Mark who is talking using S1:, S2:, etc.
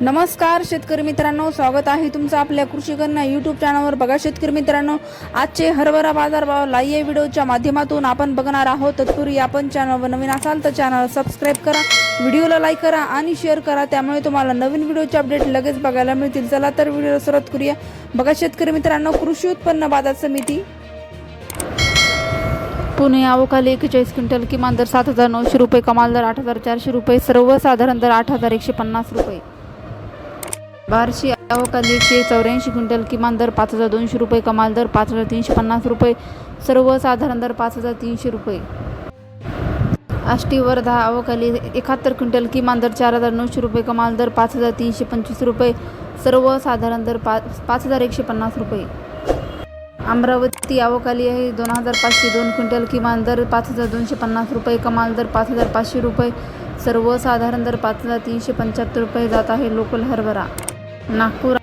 S1: नमस्कार शेतकरी मित्रांनो. स्वागत आहे तुमचं आपल्या कृषी यूट्यूब चॅनलवर बघा शेतकरी मित्रांनो आजचे हरभरा बाजारभाव लाईव्ह व्हिडिओच्या माध्यमातून आपण बघणार आहोत. तत्पूर्वी आपण चॅनलवर नवीन असाल तर चॅनल सबस्क्राईब करा व्हिडिओला लाईक करा आणि शेअर करा. त्यामुळे तुम्हाला नवीन व्हिडिओचे अपडेट लगेच बघायला मिळतील. चला तर व्हिडिओला सुरुवात करूया. बघा शेतकरी मित्रांनो कृषी उत्पन्न बाजार समिती. पुणे अवकाली एकेचाळीस क्विंटल किमान दर सात हजार नऊशे रुपये कमाल दर आठ हजार चारशे रुपये सर्वसाधारण दर आठ हजार एकशे पन्नास रुपये. बार्शी अवकाली एकशे चौऱ्याऐंशी क्विंटल किमान दर पाच हजार दोनशे रुपये कमाल दर पाच हजार तीनशे पन्नास रुपये सर्वसाधारण दर पाच हजार तीनशे रुपये. आष्टी वर्धा अवकाली एकाहत्तर क्विंटल किमान दर चार हजार नऊशे रुपये कमाल दर पाच हजार तीनशे पंचवीस रुपये सर्वसाधारण दर पाच पाच हजार एकशे पन्नास रुपये. अमरावती अवकाली आहे दोन हजार पाचशे दोन क्विंटल किमान दर पाच हजार दोनशे पन्नास रुपये कमाल दर पाच हजार पाचशे रुपये सर्वसाधारण दर पाच हजार तीनशे पंच्याहत्तर रुपये जात आहे लोकल हरभरा. नागपूर